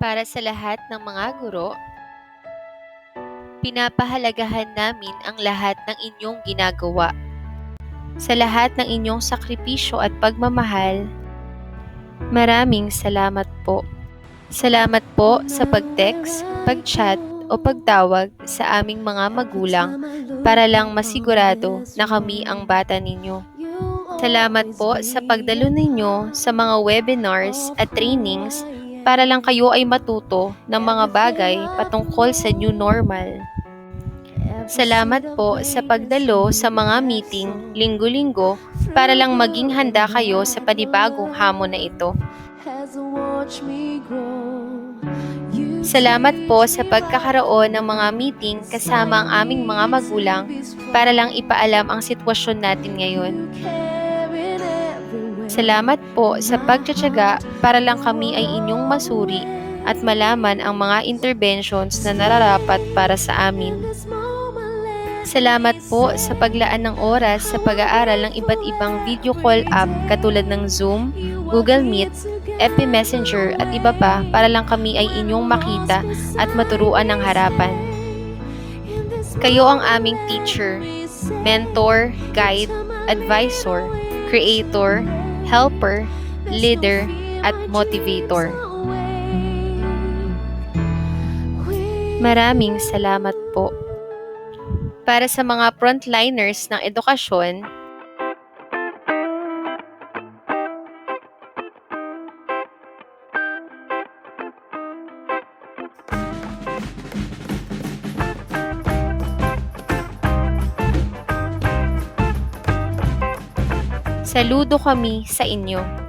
Para sa lahat ng mga guro, pinapahalagahan namin ang lahat ng inyong ginagawa. Sa lahat ng inyong sakripisyo at pagmamahal, maraming salamat po. Salamat po sa pag-text, pag-chat o pagtawag sa aming mga magulang para lang masigurado na kami ang bata ninyo. Salamat po sa pagdalo ninyo sa mga webinars at trainings para lang kayo ay matuto ng mga bagay patungkol sa new normal. Salamat po sa pagdalo sa mga meeting linggo-linggo para lang maging handa kayo sa panibagong hamon na ito. Salamat po sa pagkakaroon ng mga meeting kasama ang aming mga magulang para lang ipaalam ang sitwasyon natin ngayon. Salamat po sa pagtsatsaga para lang kami ay inyong masuri at malaman ang mga interventions na nararapat para sa amin. Salamat po sa paglaan ng oras sa pag-aaral ng iba't ibang video call app katulad ng Zoom, Google Meet, FB Messenger at iba pa para lang kami ay inyong makita at maturuan ng harapan. Kayo ang aming teacher, mentor, guide, advisor, creator, helper, leader, at motivator. Maraming salamat po. Para sa mga frontliners ng edukasyon, saludo kami sa inyo.